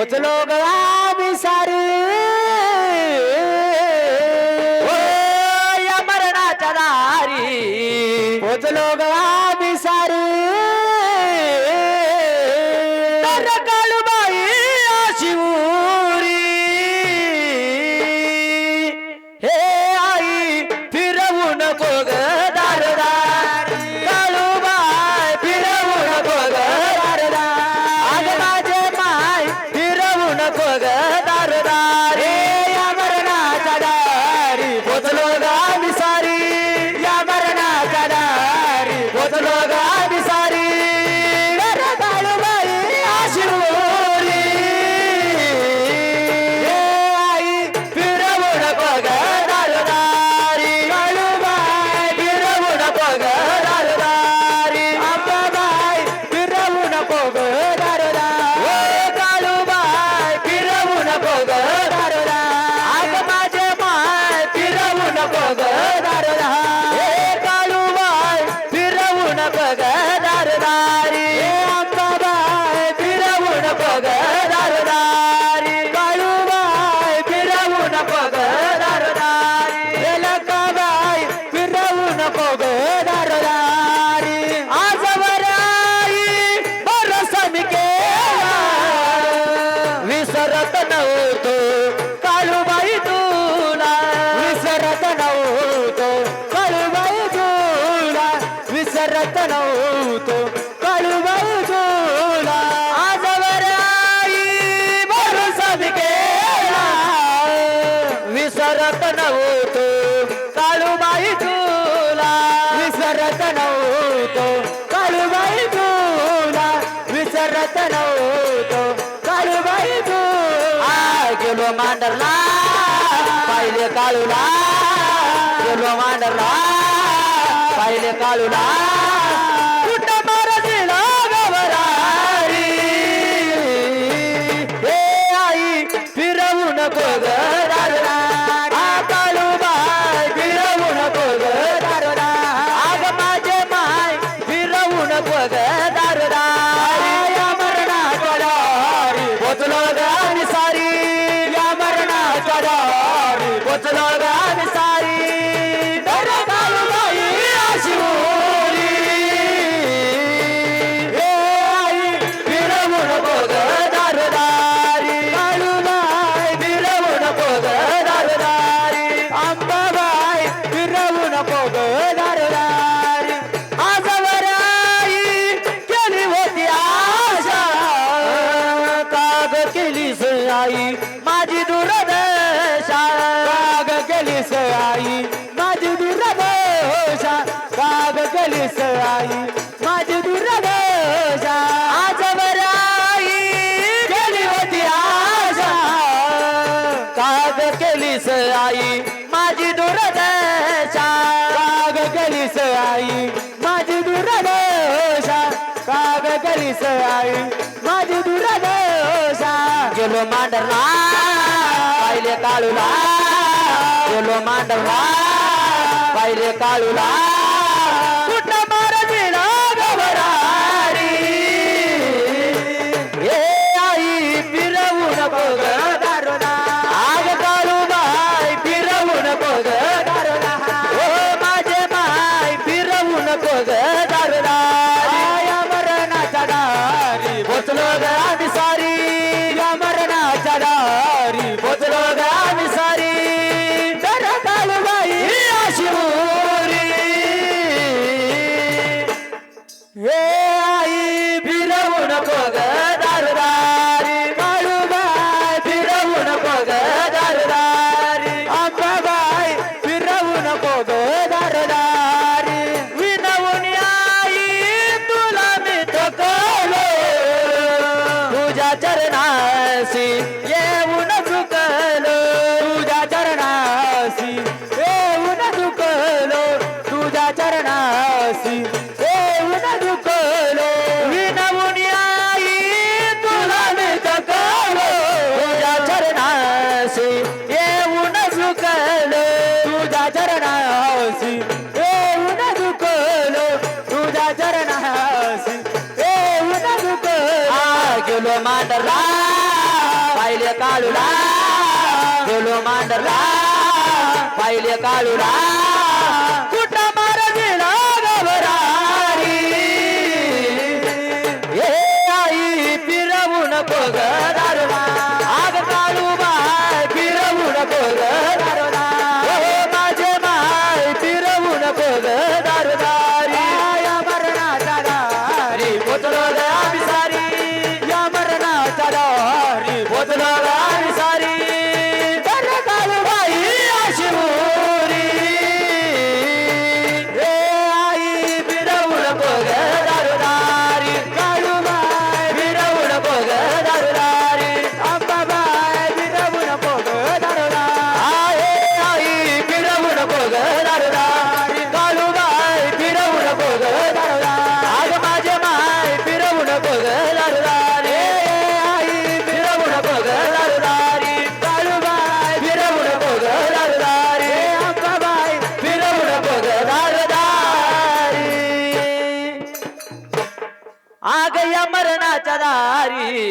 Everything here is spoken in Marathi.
पोचलो गया मी सारी या मरणाच्या दारी. पोचलो போக தாருடா. विसरत नव्हतो. काळूबाई तुला विसरत नव्हतो. काळूबाई तुला विसरत नव्हतो. काळूबाई तुला आजवर आई भरोसा केला विसरत नव्हतो. काळूबाई तुला विसरत नव्हतो. काळूला गेलो मांडला पाहिले काळूला Lord, I कलिस आई. माझी दुर्दशा काग कलिस आई. माझी दुर्दशा. आज आई. काग कलिस आई. माझी दुर्दशा. काग कलिस आई. माझी दुर्दशा. काग कलिस आई. माझी दुर्दशा. गेलो मांडला पाहिले काळूला. गेलो मांडवला पाहिले काळूला. तुझ्या चरणासी येऊन झुकलो तुझ्या चरणासी. येऊन झुकलो तुझ्या चरणासी. येऊन झुकलो विनवून आई तुला मी चकलो तुझ्या चरणासी. येऊन झुकलो तुझ्या चरणासी. काळूला बोलो मांडला पाहिले काळूला कुठं मार दिला गबरारी हे आई फिरवू नको ग आग काळू बाय फिरवू नको हो माझे माय फिरवू नको या मरणाचा दारी पोचलो या मरणाचा दारी पोचलो आग या मरणाच्या दारी.